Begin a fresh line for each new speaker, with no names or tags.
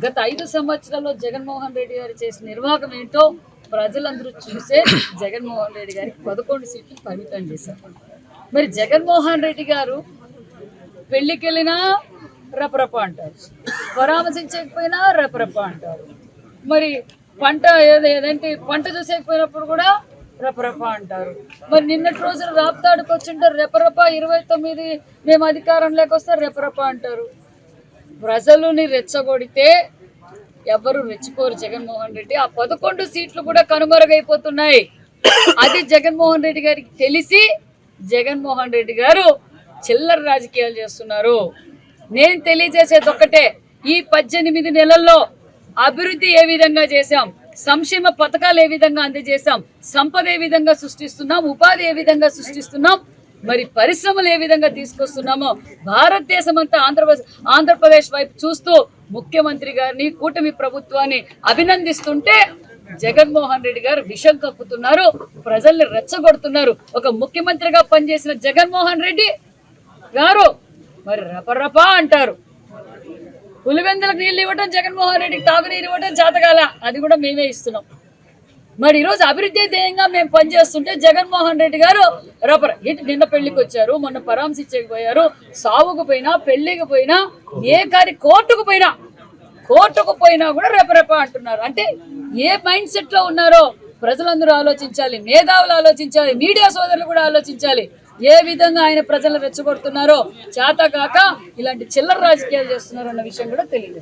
గత ఐదు సంవత్సరాల్లో జగన్మోహన్ రెడ్డి గారు చేసిన నిర్వాహకం ఏంటో ప్రజలందరూ చూసే జగన్మోహన్ రెడ్డి గారికి పదకొండు సీట్లు పరిమితం చేశారు. మరి జగన్మోహన్ రెడ్డి గారు పెళ్ళికి వెళ్ళినా రపరప అంటారు. పరామర్శించకపోయినా రపరప అంటారు. మరి పంట ఏదో ఏదంటే పంట చూసేకపోయినప్పుడు కూడా రపరప అంటారు. మరి నిన్నటి రోజున రాప్తాడుకు వచ్చింటారు రెపరప ఇరవై తొమ్మిది మేము అధికారం వస్తే రెపరప అంటారు. ప్రజలని రెచ్చగొడితే ఎవరు రెచ్చిపోరు జగన్మోహన్ రెడ్డి. ఆ పదకొండు సీట్లు కూడా కనుమరుగైపోతున్నాయి. అది జగన్మోహన్ రెడ్డి గారికి తెలిసి జగన్మోహన్ రెడ్డి గారు చిల్లర రాజకీయాలు చేస్తున్నారు. నేను తెలియజేసేది ఒక్కటే ఈ పద్దెనిమిది నెలల్లో అభివృద్ధి ఏ విధంగా చేశాం సంక్షేమ పథకాలు ఏ విధంగా అందజేశాం సంపద ఏ విధంగా సృష్టిస్తున్నాం ఉపాధి ఏ విధంగా సృష్టిస్తున్నాం మరి పరిశ్రమలు ఏ విధంగా తీసుకొస్తున్నామో భారతదేశం అంతా ఆంధ్రప్రదేశ్ ఆంధ్రప్రదేశ్ వైపు చూస్తూ ముఖ్యమంత్రి గారిని కూటమి ప్రభుత్వాన్ని అభినందిస్తుంటే జగన్మోహన్ రెడ్డి గారు విషం కప్పుతున్నారు ప్రజల్ని రెచ్చగొడుతున్నారు. ఒక ముఖ్యమంత్రిగా పనిచేసిన జగన్మోహన్ రెడ్డి గారు మరి రపరపా అంటారు. పులివెందులకు నీళ్ళు ఇవ్వడం జగన్మోహన్ రెడ్డికి తాగునీరు ఇవ్వడం జాతకాల అది కూడా మేమే ఇస్తున్నాం. మరి ఈరోజు అభివృద్ధి ధ్యేయంగా మేము పనిచేస్తుంటే జగన్మోహన్ రెడ్డి గారు రపర ఇటు నిన్న పెళ్ళికి వచ్చారు మొన్న పరామర్శించకు పోయారు సావుకు పోయినా పెళ్ళికి పోయినా ఏ కారి కోర్టుకు పోయినా కోర్టుకు పోయినా కూడా రెపరెప అంటున్నారు. అంటే ఏ మైండ్ సెట్లో ఉన్నారో ప్రజలందరూ ఆలోచించాలి మేధావులు ఆలోచించాలి మీడియా సోదరులు కూడా ఆలోచించాలి ఏ విధంగా ఆయన ప్రజలు రెచ్చగొడుతున్నారో చేత కాక ఇలాంటి చిల్లర రాజకీయాలు చేస్తున్నారన్న విషయం కూడా తెలియదు